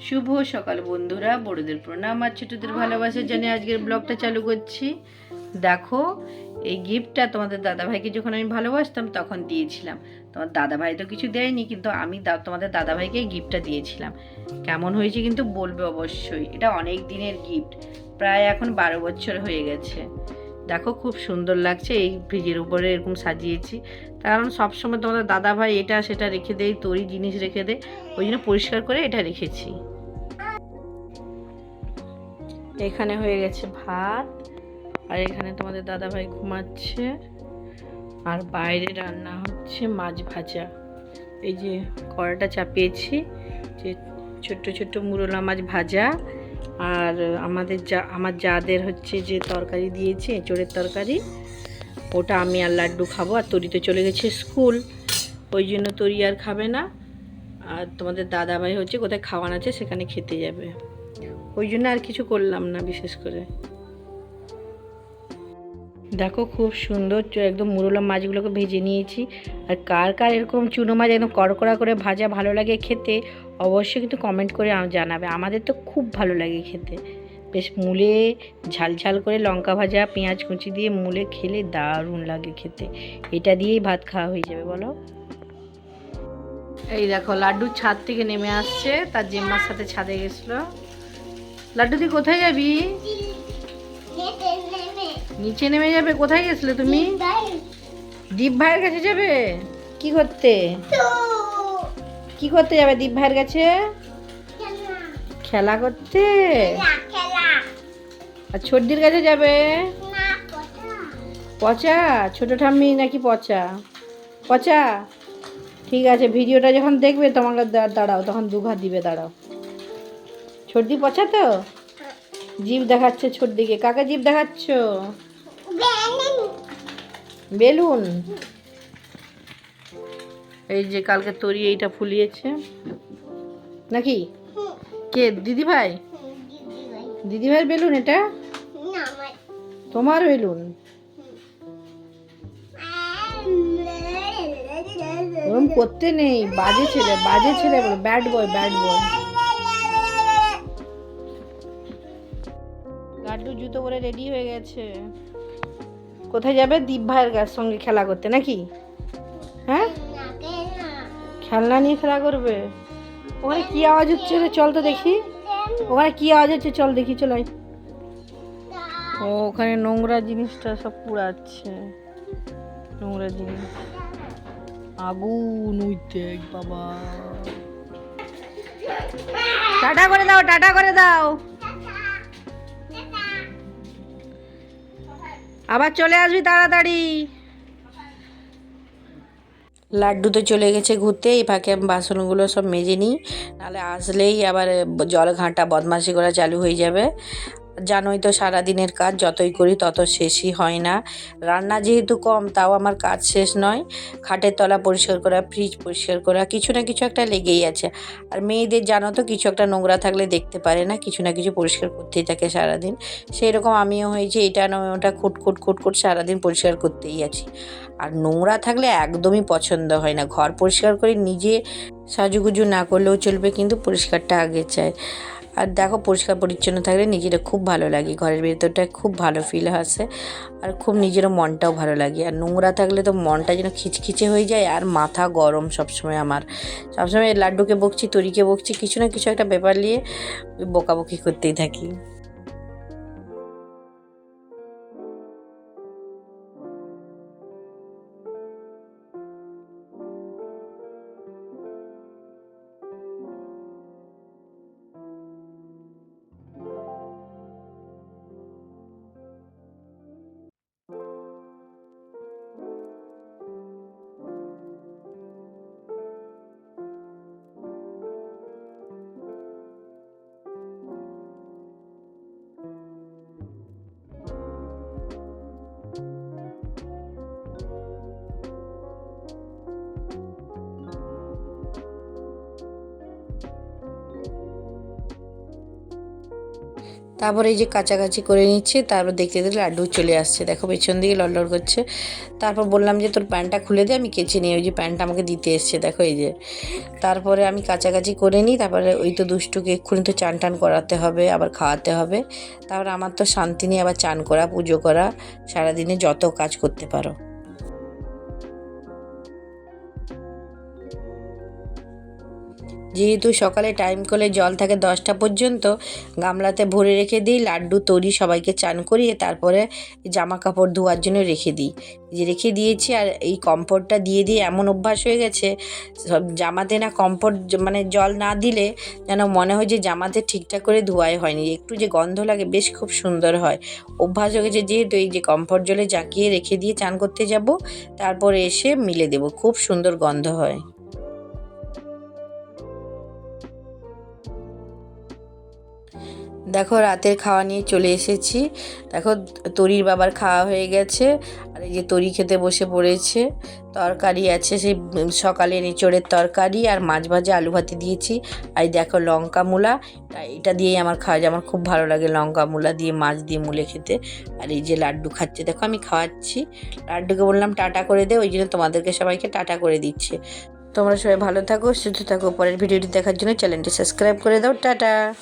শুভ সকাল বন্ধুরা বড়দের প্রণাম আর ছোটদের ভালোবাসা জানিয়ে আজকের ব্লগটা চালু করছি। দেখো এই গিফটটা তোমাদের দাদাভাইকে যখন আমি ভালোবাসতাম তখন দিয়েছিলাম। তোমার দাদাভাই তো কিছু দেয়নি কিন্তু আমি তোমাদের দাদাভাইকে এই গিফটটা দিয়েছিলাম। কেমন হয়েছে কিন্তু বলবে অবশ্যই। এটা অনেক দিনের গিফট প্রায় এখন বারো বছর হয়ে গেছে। দেখো খুব সুন্দর লাগছে, এই ফ্রিজের উপরে এরকম সাজিয়েছি। কারণ সবসময় তোমাদের দাদাভাই এটা সেটা রেখে দেয়, তরি জিনিস রেখে দেয়, ওই জন্য পরিষ্কার করে এটা রেখেছি। এখানে হয়ে গেছে ভাত, আর এখানে তোমাদের দাদাভাই ঘুমাচ্ছে, আর বাইরে রান্না হচ্ছে মাছ ভাজা। এই যে কড়াটা চাপিয়েছি, যে ছোট্ট ছোট্ট মুরলা মাছ ভাজা আর আমাদের যা, আমার যাদের হচ্ছে যে তরকারি দিয়েছে, এঁচড়ের তরকারি, ওটা আমি আর লাড্ডু খাব। আর তরি তো চলে গেছে স্কুল, ওই জন্য তরি আর খাবে না। আর তোমাদের দাদাভাই হচ্ছে কোথায় খাওয়ান আছে সেখানে খেতে যাবে। ওই জন্য আর কিছু করলাম না বিশেষ করে। দেখো খুব সুন্দর একদম মুরলা মাছগুলোকে ভেজে নিয়েছি। আর কার কার এরকম চুনো মাছ একদম কড়কড়া করে ভাজা ভালো লাগে খেতে, অবশ্যই কিন্তু কমেন্ট করে জানাবে। আমাদের তো খুব ভালো লাগে খেতে। বেশ মূলে ঝাল ঝাল করে লঙ্কা ভাজা, পেঁয়াজ কুচি দিয়ে মূলে খেলে দারুণ লাগে খেতে। এটা দিয়েই ভাত খাওয়া হয়ে যাবে, বলো। এই দেখো লাড্ডু ছাদ থেকে নেমে আসছে। তার জেম্মার সাথে ছাদে গেছিল। লাড্ডু তুই কোথায় যাবি? নিচে নেমে যাবে কোথায় গেছিলে তুমি? দীপ ভাইয়ের কাছে। যাবে? কি করতে? কি করতে যাবে দীপ ভাইয়ের কাছে? খেলা। করতে? আর ছোটদির কাছে যাবে? পচা। ছোট ঠাম্মি নাকি পচা? পচা? ঠিক আছে ভিডিওটা যখন দেখবে তোমাকে দাঁড়াও তখন দুঘা দিবে দাঁড়াও। ছোটদি পচা তো? জিভ দেখাচ্ছে ছোটদিকে। কাকে জিভ দেখাচ্ছ? বেলুন। এই যে কালকে তরি এইটা ফুলিয়েছে। নাকি? কে দিদি ভাই দিদি ভাইয়ের বেলুন এটা? তোমার বেলুন। ওরম করতে নেই বাজে ছেলে বাজে ছেলে বলে ব্যাড বয় ব্যাড বয় লাড্ডু জুতো পরে রেডি হয়ে গেছে। কোথায় যাবে? দীপ ভাইয়ের সঙ্গে খেলা করতে নাকি? হ্যাঁ? খেলনা নিয়ে খেলা করবে? ওখানে কি আওয়াজ হচ্ছে চল তো দেখি। ওখানে কি আওয়াজ হচ্ছে? চল দেখি, চল আয়। ও, ওখানে নোংরা জিনিসটা সব পুড়াচ্ছে। নোংরা জিনিস। আগুন দেখ বাবা। টাটা করে দাও, টাটা করে দাও। আবার চলে আসবি তাড়াতাড়ি। লাড্ডু তো চলে গেছে ঘুরতে, এই ফাঁকে আমি বাসনগুলো সব মেজে নিই নাহলে আসলেই আবার জল ঘাঁটা বদমাশি করা চালু হয়ে যাবে। জানোই তো সারাদিনের কাজ, যতই করি তত শেষই হয় না। রান্না যেহেতু কম, তাও আমার কাজ শেষ নয়। খাটের তলা পরিষ্কার করা, ফ্রিজ পরিষ্কার করা, কিছু না কিছু একটা লেগেই আছে। আর মেয়েদের জানো তো, কিছু একটা নোংরা থাকলে দেখতে পারে না, কিছু না কিছু পরিষ্কার করতেই থাকে সারাদিন। সেই রকম আমিও হয়েছি এটা নয়, ওটা খুট খুট খুট খুট সারাদিন পরিষ্কার করতেই আছি। আর নোংরা থাকলে একদমই পছন্দ হয় না। ঘর পরিষ্কার করে নিজে সাজুগুজু না করলেও চলবে, কিন্তু পরিষ্কারটা আগে চাই। আর দেখো পরিষ্কার পরিচ্ছন্ন থাকলে নিজেরা খুব ভালো লাগে। ঘরের ভেতরটা খুব ভালো ফিল আসে আর খুব নিজেরও মনটাও ভালো লাগে। আর নোংরা থাকলে তো মনটা যেন খিচখিচে হয়ে যায় আর মাথা গরম সবসময় আমার। সবসময় লাড্ডুকে বকছি, তরিকে বকছি, কিছু না কিছু একটা ব্যাপার নিয়ে বকাবকি করতেই থাকি। তারপরে এই যে কাছাকাছি করে নিচ্ছে, তারপর দেখতে দেখতে লাড্ডু চলে আসছে। দেখো পেছন দিকে লড়লড় করছে। তারপর বললাম যে, তোর প্যান্টটা খুলে দে, আমি কেচে নিই ওই যে প্যান্টটা আমাকে দিতে এসছে। দেখো এই যে। তারপরে আমি কাছাকাছি করে নিই, তারপরে ওই তো দুষ্টুকে এক্ষুনি তো চান টান করাতে হবে, আবার খাওয়াতে হবে। তারপর আমার তো শান্তি নিয়ে আবার চান করা, পুজো করা, সারাদিনে যত কাজ করতে পারো। যেহেতু সকালে টাইম কলে জল থাকে দশটা পর্যন্ত, গামলাতে ভরে রেখে দিই, লাড্ডু তৈরি সবাইকে চান করিয়ে তারপরে জামা কাপড় ধোয়ার জন্য রেখে দিই। যে রেখে দিয়েছি আর এই কম্পোর্টটা দিয়ে দিয়ে এমন অভ্যাস হয়ে গেছে, সব জামাতে না কম্পোর্ট মানে জল না দিলে যেন মনে হয় যে জামাতে ঠিকঠাক করে ধোয়াই হয়নি। একটু যে গন্ধ লাগে বেশ খুব সুন্দর হয়। অভ্যাস হয়ে গেছে যেহেতু এই যে কম্ফর্ট জলে জাকিয়ে রেখে দিয়ে চান করতে যাব, তারপরে এসে মিলে দেবো। খুব সুন্দর গন্ধ হয়। দেখো, রাতের খাওয়া নিয়ে চলে এসেছি। দেখো, তরির বাবার খাওয়া হয়ে গেছে। আর এই যে তরি খেতে বসে পড়েছে। তরকারি আছে, সেই সকালে এঁচড়ের তরকারি আর মাছ ভাজা আলু ভাতে দিয়েছি। আর দেখো, লঙ্কা মূলা। এটা দিয়েই আমার খাওয়া যায়। আমার খুব ভালো লাগে লঙ্কা মূলা দিয়ে, মাছ দিয়ে মুলে খেতে। আর এই যে লাড্ডু খাচ্ছে। দেখো, আমি খাওয়াচ্ছি। লাড্ডুকে বললাম, টাটা করে দে। ওই জন্য তোমাদেরকে সবাইকে টাটা করে দিচ্ছে। তোমরা সবাই ভালো থাকো, সুস্থ থাকো। পরের ভিডিওটি দেখার জন্য চ্যানেলটি সাবস্ক্রাইব করে দাও। টাটা!